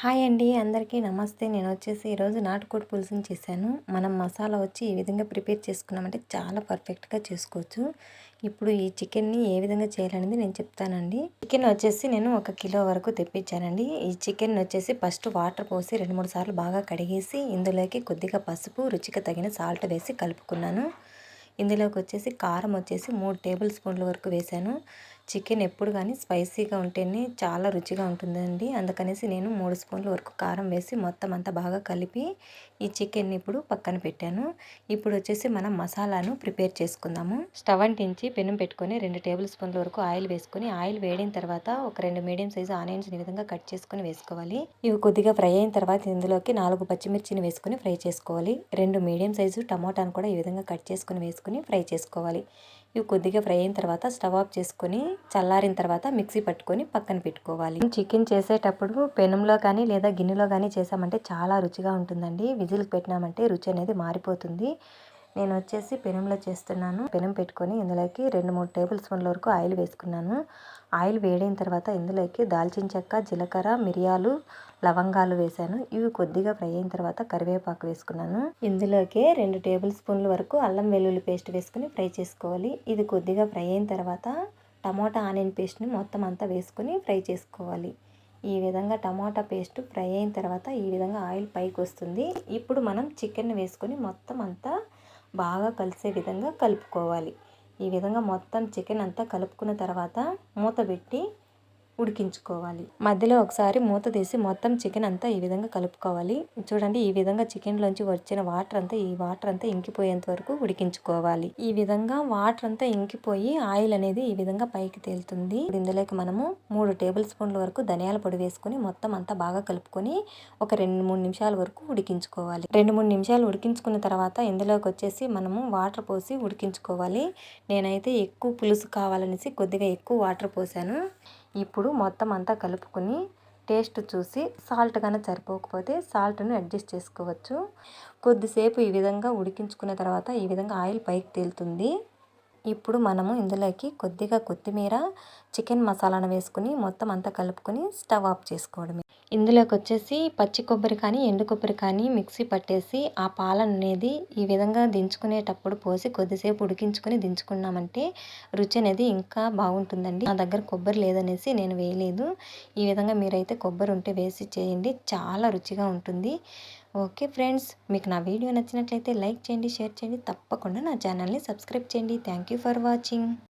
Hi అండి అందరికీ నమస్తే. నేను వచ్చేసి ఈరోజు నాటుకోడి పులుసుని చేశాను. మనం మసాలా వచ్చి ఈ విధంగా ప్రిపేర్ చేసుకున్నామంటే చాలా పర్ఫెక్ట్గా చేసుకోవచ్చు. ఇప్పుడు ఈ చికెన్ని ఏ విధంగా చేయాలనేది నేను చెప్తానండి. చికెన్ వచ్చేసి నేను ఒక కిలో వరకు తెప్పించానండి. ఈ చికెన్ వచ్చేసి ఫస్ట్ వాటర్ పోసి రెండు మూడు సార్లు బాగా కడిగేసి ఇందులోకి కొద్దిగా పసుపు రుచికి తగిన సాల్ట్ వేసి కలుపుకున్నాను. ఇందులోకి వచ్చేసి కారం వచ్చేసి మూడు టేబుల్ స్పూన్ల వరకు వేశాను. చికెన్ ఎప్పుడు కానీ స్పైసీగా ఉంటేనే చాలా రుచిగా ఉంటుందండి. అందుకనేసి నేను మూడు స్పూన్ల వరకు కారం వేసి మొత్తం అంతా బాగా కలిపి ఈ చికెన్ని ఇప్పుడు పక్కన పెట్టాను. ఇప్పుడు వచ్చేసి మనం మసాలాను ప్రిపేర్ చేసుకుందాము. స్టవ్ అంటించి పెనం పెట్టుకొని రెండు టేబుల్ స్పూన్ల వరకు ఆయిల్ వేసుకొని ఆయిల్ వేడిన తర్వాత ఒక రెండు మీడియం సైజు ఆనియన్స్ ఈ విధంగా కట్ చేసుకొని వేసుకోవాలి. ఇవి కొద్దిగా ఫ్రై అయిన తర్వాత ఇందులోకి నాలుగు పచ్చిమిర్చిని వేసుకొని ఫ్రై చేసుకోవాలి. రెండు మీడియం సైజు టమోటాను కూడా ఈ విధంగా కట్ చేసుకొని వేసుకొని ఫ్రై చేసుకోవాలి. ఇవి కొద్దిగా ఫ్రై అయిన తర్వాత స్టవ్ ఆఫ్ చేసుకొని చల్లారిన తర్వాత మిక్సీ పట్టుకొని పక్కన పెట్టుకోవాలి. చికెన్ చేసేటప్పుడు పెనంలో కానీ లేదా గిన్నెలో కానీ చేసామంటే చాలా రుచిగా ఉంటుందండి. విజిల్కి పెట్టినామంటే రుచి అనేది మారిపోతుంది. నేను వచ్చేసి పెనంలో చేస్తున్నాను. పెనం పెట్టుకొని ఇందులోకి రెండు మూడు టేబుల్ స్పూన్ల వరకు ఆయిల్ వేసుకున్నాను. ఆయిల్ వేడైన తర్వాత ఇందులోకి దాల్చిన చెక్క జీలకర్ర మిరియాలు లవంగాలు వేశాను ఇవి కొద్దిగా ఫ్రై అయిన తర్వాత కరివేపాకు వేసుకున్నాను. ఇందులోకి రెండు టేబుల్ స్పూన్ల వరకు అల్లం వెల్లుల్లి పేస్ట్ వేసుకుని ఫ్రై చేసుకోవాలి. ఇది కొద్దిగా ఫ్రై అయిన తర్వాత టమాటా ఆనియన్ పేస్ట్ని మొత్తం అంతా వేసుకొని ఫ్రై చేసుకోవాలి. ఈ విధంగా టమాటా పేస్ట్ ఫ్రై అయిన తర్వాత ఈ విధంగా ఆయిల్ పైకి వస్తుంది. ఇప్పుడు మనం చికెన్ వేసుకొని మొత్తం అంతా బాగా కలిసే విధంగా కలుపుకోవాలి. ఈ విధంగా మొత్తం చికెన్ అంతా కలుపుకున్న తర్వాత మూత పెట్టి ఉడికించుకోవాలి. మధ్యలో ఒకసారి మూత తీసి మొత్తం చికెన్ అంతా ఈ విధంగా కలుపుకోవాలి. చూడండి ఈ విధంగా చికెన్లోంచి వచ్చిన వాటర్ అంతా ఈ వాటర్ అంతా ఇంకిపోయేంత వరకు ఉడికించుకోవాలి. ఈ విధంగా వాటర్ అంతా ఇంకిపోయి ఆయిల్ అనేది ఈ విధంగా పైకి తేలుతుంది. ఇందులోకి మనము మూడు టేబుల్ స్పూన్ల వరకు ధనియాల పొడి వేసుకొని మొత్తం అంతా బాగా కలుపుకొని ఒక రెండు మూడు నిమిషాల వరకు ఉడికించుకోవాలి. రెండు మూడు నిమిషాలు ఉడికించుకున్న తర్వాత ఇందులోకి వచ్చేసి మనము వాటర్ పోసి ఉడికించుకోవాలి. నేనైతే ఎక్కువ పులుసు కావాలనేసి కొద్దిగా ఎక్కువ వాటర్ పోసాను. ఇప్పుడు మొత్తం అంతా కలుపుకొని టేస్ట్ చూసి సాల్ట్ కానీ సరిపోకపోతే సాల్ట్ను అడ్జస్ట్ చేసుకోవచ్చు. కొద్దిసేపు ఈ విధంగా ఉడికించుకున్న తర్వాత ఈ విధంగా ఆయిల్ పైకి తేలుతుంది. ఇప్పుడు మనము ఇందులోకి కొద్దిగా కొత్తిమీర చికెన్ మసాలాను వేసుకుని మొత్తం అంతా కలుపుకొని స్టవ్ ఆఫ్ చేసుకోవడమే. ఇందులోకి వచ్చేసి పచ్చి కొబ్బరి కానీ ఎండు కొబ్బరి కానీ మిక్సీ పట్టేసి ఆ పాలన అనేది ఈ విధంగా దించుకునేటప్పుడు పోసి కొద్దిసేపు ఉడికించుకొని దించుకున్నామంటే రుచి అనేది ఇంకా బాగుంటుందండి. నా దగ్గర కొబ్బరి లేదనేసి నేను వేయలేదు. ఈ విధంగా మీరైతే కొబ్బరి ఉంటే వేసి చేయండి. చాలా రుచిగా ఉంటుంది. ఓకే ఫ్రెండ్స్ మీకు నా వీడియో నచ్చినట్లయితే లైక్ చేయండి షేర్ చేయండి తప్పకుండా నా ఛానల్ని సబ్స్క్రైబ్ చేయండి. Thank you for watching.